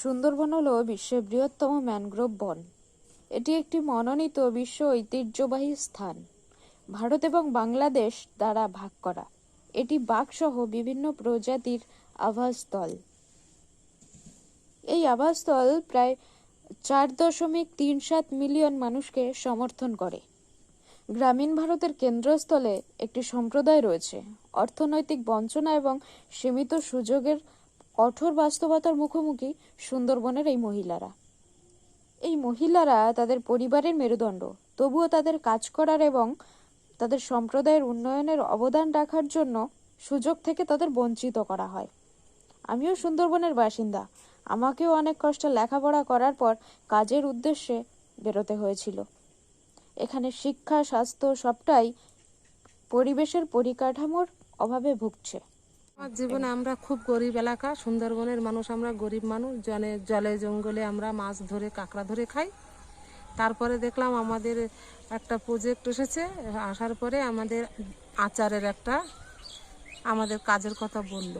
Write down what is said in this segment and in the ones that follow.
সুন্দরবন হল বিশ্বের বৃহত্তম ম্যানগ্রোভ বন। এটি একটি মনোনীত বিশ্ব ঐতিহ্যবাহী স্থান। ভারত এবং বাংলাদেশ দ্বারা ভাগ করা। এটি বাঘসহ বিভিন্ন প্রজাতির আবাসস্থল। এই আবাসস্থল প্রায় চার দশমিক তিন সাত মিলিয়ন মানুষকে সমর্থন করে। গ্রামীণ ভারতের কেন্দ্রস্থলে একটি সম্প্রদায় রয়েছে। অর্থনৈতিক বঞ্চনা এবং সীমিত সুযোগের কঠোর বাস্তবতার মুখোমুখি সুন্দরবনের এই মহিলারা। এই মহিলারা তাদের পরিবারের মেরুদণ্ড, তবুও তাদের কাজ করার এবং তাদের সম্প্রদায়ের উন্নয়নের অবদান রাখার জন্য সুযোগ থেকে তাদের বঞ্চিত করা হয়। আমিও সুন্দরবনের বাসিন্দা। আমাকেও অনেক কষ্ট লেখাপড়া করার পর কাজের উদ্দেশ্যে বেরোতে হয়েছিল। এখানে শিক্ষা, স্বাস্থ্য সবটাই পরিবেশের পরিকাঠামোর অভাবে ভুগছে। আমার জীবনে আমরা খুব গরিব এলাকা, সুন্দরবনের মানুষ আমরা গরিব মানুষ জলে জলে জঙ্গলে আমরা মাছ ধরে, কাঁকড়া ধরে খাই। তারপরে দেখলাম আমাদের একটা প্রজেক্ট এসেছে, আসার পরে আমাদের আচারের একটা, আমাদের কাজের কথা বলল।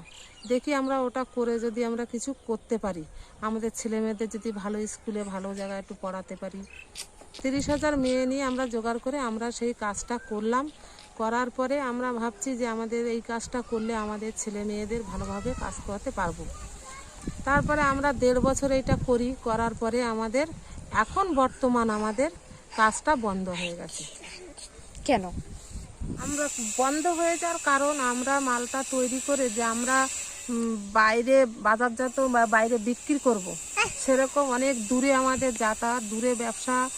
দেখি আমরা ওটা করে যদি আমরা কিছু করতে পারি। আমাদের ছেলে মেয়েদের যদি ভালো স্কুলে ভালো জায়গায় একটু পড়াতে পারি। তিরিশ হাজার মেয়ে নিয়ে আমরা জোগাড় করে আমরা সেই কাজটা করলাম। করার পরে আমরা ভাবছি যে আমাদের এই কাজটা করলে আমাদের ছেলে মেয়েদের ভালোভাবে কাজ করাতে পারব। তারপরে আমরা দেড় বছর এটা করি করার পরে আমাদের এখন বর্তমান আমাদের কাজটা বন্ধ হয়ে গেছে। কেন? আমরা বন্ধ হয়ে যাওয়ার কারণ আমরা মালটা তৈরি করে যে আমরা বাইরে বাজারজাত বা বাইরে বিক্রি করব। সেরকম অনেক দূরে আমাদের যাতায়াত, দূরে ব্যবসা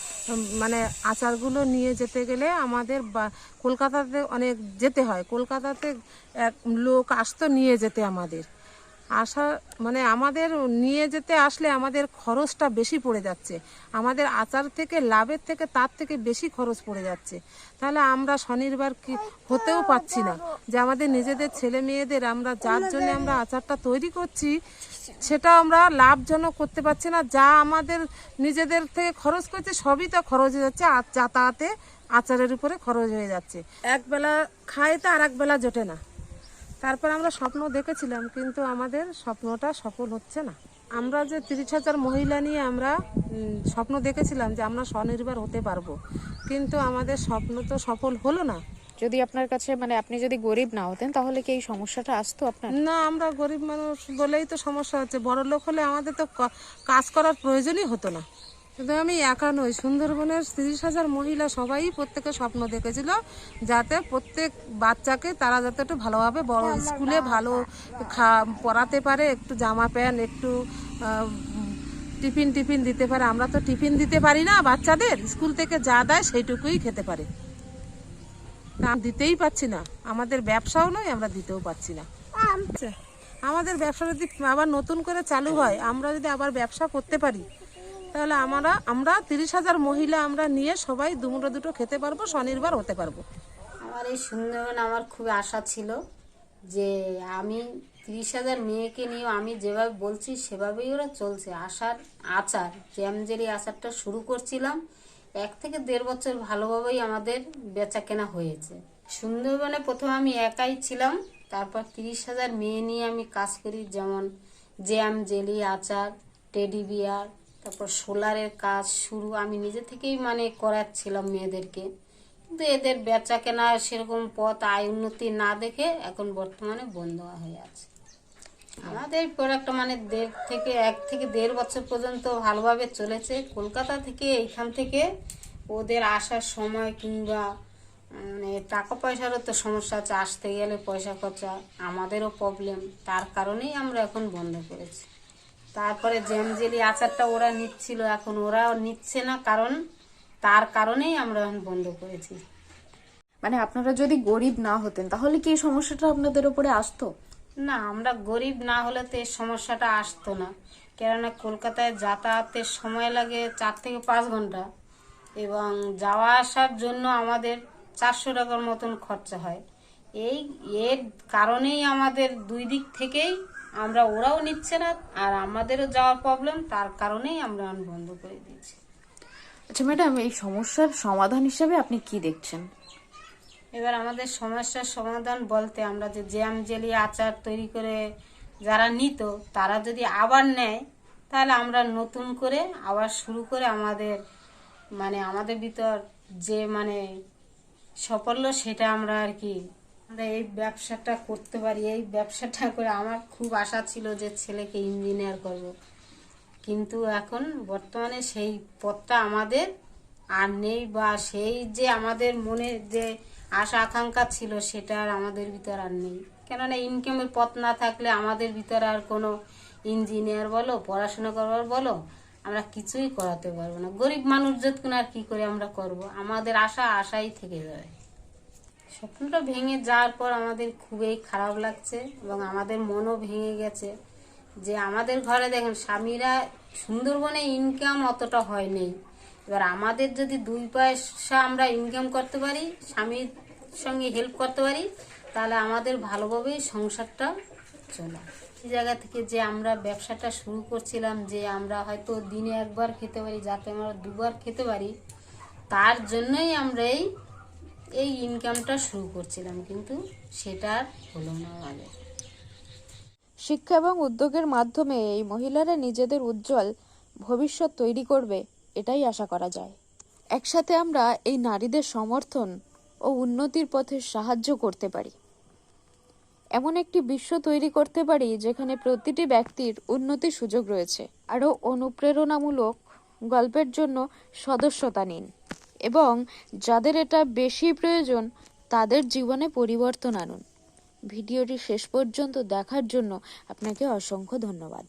মানে আচারগুলো নিয়ে যেতে গেলে আমাদের বা- কলকাতাতে অনেক যেতে হয়। কলকাতাতে এক লোক আসতো নিয়ে যেতে আমাদের। আসা মানে আমাদের নিয়ে যেতে আসলে আমাদের খরচটা বেশি পড়ে যাচ্ছে। আমাদের আচার থেকে, লাভের থেকে তার থেকে বেশি খরচ পড়ে যাচ্ছে। তাহলে আমরা স্বনির্ভর কি হতেও পাচ্ছি না যে আমাদের নিজেদের ছেলে মেয়েদের আমরা, যার জন্য আমরা আচারটা তৈরি করছি, সেটা আমরা লাভজনক করতে পারছি না। যা আমাদের নিজেদের থেকে খরচ করছে, সবই তো খরচ হয়ে যাচ্ছে। আর যাতায়াতে আচারের উপরে খরচ হয়ে যাচ্ছে। এক বেলা খায় তো আর এক বেলা জোটে না। তারপর আমরা স্বপ্ন দেখেছিলাম কিন্তু আমাদের স্বপ্নটা সফল হচ্ছে না। আমরা যে তিরিশ হাজার মহিলা নিয়ে আমরা স্বপ্ন দেখেছিলাম যে আমরা স্বনির্ভর হতে পারব কিন্তু আমাদের স্বপ্ন তো সফল হলো না। যদি আপনার কাছে মানে আপনি যদি গরিব না হতেন তাহলে কি এই সমস্যাটা আসতো আপনার? না আমরা গরিব মানুষ বলেই তো সমস্যা হচ্ছে। বড় লোক হলে আমাদের তো কাজ করার প্রয়োজনই হতো না। কিন্তু আমি একা নই। সুন্দরবনের তিরিশ হাজার মহিলা সবাই প্রত্যেকে স্বপ্ন দেখেছিল যাতে প্রত্যেক বাচ্চাকে তারা যাতে একটু ভালোভাবে বড় স্কুলে ভালো খা পড়াতে পারে একটু জামা প্যান্ট একটু টিফিন টিফিন দিতে পারে। আমরা তো টিফিন দিতে পারি না বাচ্চাদের। স্কুল থেকে যা দেয় সেইটুকুই খেতে পারে। তা দিতেই পাচ্ছি না। আমাদের ব্যবসাও নয় আমরা দিতেও পাচ্ছি না। আচ্ছা, আমাদের ব্যবসা যদি আবার নতুন করে চালু হয় আমরা যদি আবার ব্যবসা করতে পারি তাহলে আমরা আমরা তিরিশ হাজার মহিলা আমরা নিয়ে সবাই দুমুটো দুটো খেতে পারব, স্বনির্ভর হতে পারব। আমার এই সুন্দরবন আমার খুব আশা ছিল যে আমি তিরিশ হাজার মেয়েকে নিয়ে আমি যেভাবে বলছি সেভাবেই ওরা চলছে। আশার আচার জ্যামজেরি আচারটা শুরু করছিলাম, এক থেকে দেড় বছর ভালোভাবেই আমাদের বেচা কেনা হয়েছে। সুন্দরবনে প্রথমে আমি একাই ছিলাম, তারপর তিরিশ হাজার মেয়ে নিয়ে আমি কাজ করি, যেমন জ্যাম জেলি আচার, টেডি বিয়ার তারপর সোলারের কাজ শুরু। আমি নিজে থেকেই মানে করাচ্ছিলাম মেয়েদেরকে। কিন্তু এদের বেচা কেনা সেরকম পথ, আয় উন্নতি না দেখে এখন বর্তমানে বন্ধ হয়ে আছে। আমাদের প্রোডাক্টটা মানে দেড় থেকে এক থেকে দেড় বছর পর্যন্ত ভালোভাবে চলেছে। কলকাতা থেকে এইখান থেকে ওদের আসার সময় কিংবা মানে টাকা পয়সারও তো সমস্যা আছে। আসতে গেলে পয়সা খরচা, আমাদেরও প্রবলেম তার কারণেই আমরা এখন বন্ধ করেছি। তারপরে জেমজেলি আচারটা ওরা নিচ্ছিল এখন ওরা নিচ্ছে না কারণ তার কারণেই আমরা এখন বন্ধ করেছি। মানে আপনারা যদি গরিব না হতেন তাহলে কি এই সমস্যাটা আপনাদের উপরে আসতো? না আমরা গরিব না হলে তো এই সমস্যাটা আসতো না। কেননা কলকাতায় যাতায়াতের সময় লাগে চার থেকে পাঁচ ঘণ্টা এবং যাওয়া আসার জন্য আমাদের চারশো টাকার মতন খরচা হয়। এই এর কারণেই আমাদের দুই দিক থেকেই আমরা ওরাও নিচ্ছে না আর আমাদেরও যাওয়ার প্রবলেম তার কারণেই আমরা বন্ধ করে দিয়েছি। আচ্ছা ম্যাডাম এই সমস্যার সমাধান হিসেবে আপনি কি দেখছেন? এবার আমাদের সমস্যার সমাধান বলতে আমরা যে জ্যাম জেলি আচার তৈরি করে যারা নিত তারা যদি আবার নেয় তাহলে আমরা নতুন করে আবার শুরু করে আমাদের মানে আমাদের ভিতর যে মানে সাফল্য সেটা আমরা আর কি আমরা এই ব্যবসাটা করতে পারি। এই ব্যবসাটা করে আমার খুব আশা ছিল যে ছেলেকে ইঞ্জিনিয়ার করব। কিন্তু এখন বর্তমানে সেই পথটা আমাদের আর নেই বা সেই যে আমাদের মনে যে আশা, আকাঙ্ক্ষা ছিল সেটা আর আমাদের ভিতর আর নেই। কেননা ইনকামের পথ না থাকলে আমাদের ভিতরে আর কোনো ইঞ্জিনিয়ার বলো, পড়াশোনা করবার বলো, আমরা কিছুই করাতে পারব না। গরিব মানুষ যতক্ষণ আর কি করে আমরা করব? আমাদের আশা আশাই থেকে যাবে স্বপ্নটা ভেঙে যাওয়ার পর আমাদের খুবই খারাপ লাগছে এবং আমাদের মনও ভেঙে গেছে যে আমাদের ঘরে দেখেন স্বামীরা সুন্দরবনে ইনকাম অতটা হয় নেই। এবার আমাদের যদি দুই পয়সা আমরা ইনকাম করতে পারি, স্বামীর সঙ্গে হেল্প করতে পারি, তাহলে আমাদের ভালোভাবেই সংসারটা চলে। এই জায়গা থেকে যে আমরা ব্যবসাটা শুরু করছিলাম, যে আমরা হয়তো দিনে একবার খেতে পারি, যাতে আমরা দুবার খেতে পারি, তার জন্যই আমরা এই এই ইনকামটা শুরু করছিলাম, কিন্তু সেটা হলো না আমাদের শিক্ষা এবং উদ্যোগের মাধ্যমে এই মহিলারা নিজেদের উজ্জ্বল ভবিষ্যৎ তৈরি করবে, এটাই আশা করা যায়। একসাথে আমরা এই নারীদের সমর্থন ও উন্নতির পথে সাহায্য করতে পারি। এমন একটি বিশ্ব তৈরি করতে পারি, যেখানে প্রতিটি ব্যক্তির উন্নতির সুযোগ রয়েছে। আরও অনুপ্রেরণামূলক গল্পের জন্য সদস্যতা নিন। এবং যাদের এটা বেশি প্রয়োজন, তাদের জীবনে পরিবর্তন আনুন। ভিডিওটি শেষ পর্যন্ত দেখার জন্য আপনাকে অসংখ্য ধন্যবাদ।